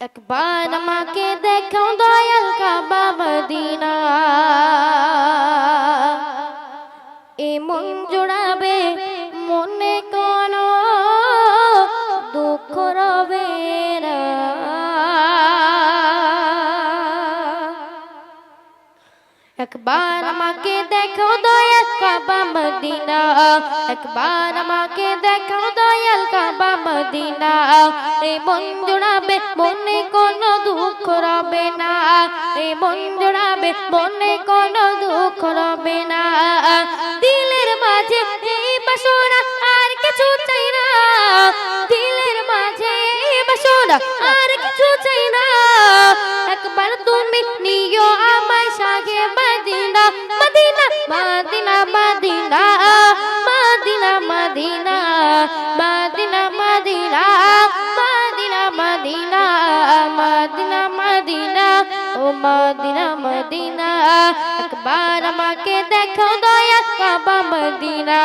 একবার আমাকে দেখো দয়াল কাবা মদিনা। এ মন জোড়াবে, মনে কোনো দুঃখ রবে একবার আমাকে দেখো দয়াল কাবা মদিনা। একবার আমাকে মদিনা। এই মন জোড়াবে, মনে কোনো দুঃখ রবে না। এই মন জোড়াবে, মনে কোনো দুঃখ রবে না। দিলের মাঝে এই বাসনা আর কিছু চাই না। দিলের মাঝে এই বাসনা আর কিছু চাই না। একবার তুমি নিও আমায় সাগে Medina Medina Medina. Medina Medina. একবার আমাকে দেখো দয়া, কাবা, মদিনা।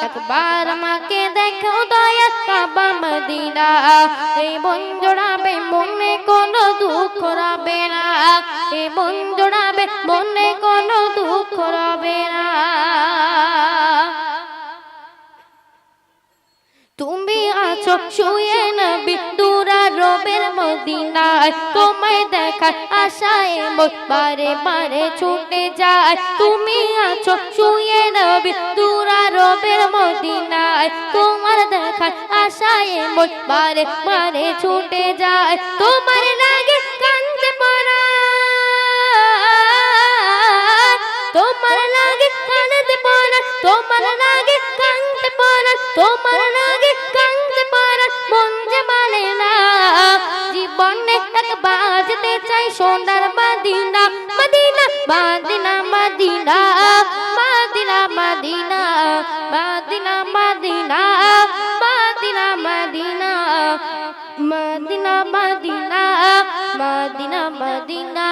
একবার আমাকে দেখো দয়া, কাবা, মদিনা। এই মন জোড়াবে, মনে কোনো দুঃখ রাবে না। এই মন জোড়াবে, মনে কোনো দুঃখ রবে তুমি আছো শুয়ে নবী তুরা রবের মদিনায়। তোমায় দেখার আশায় মোর বারে বারে ছুটে যায়। তুমি আছো শুয়ে নবী তুরা রবের মদিনায়। তোমার দেখার আশায় মোর বারে বারে ছুটে যায়। তোমার লাগে কান্দে পড়া তোমার লাগে কান্দে পড়া তোমার লাগে কান্দে পড়া তোমার লাগে কান্দে পড়া মন যে মানে না জীবনে একবার যেতে চাই সোনার Medina Medina Medina Medina Medina Medina Medina Medina Medina Medina Medina Medina Medina Medina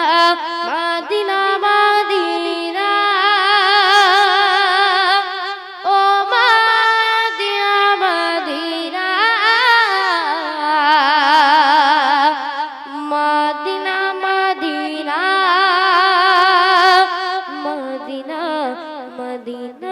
Medina Dina.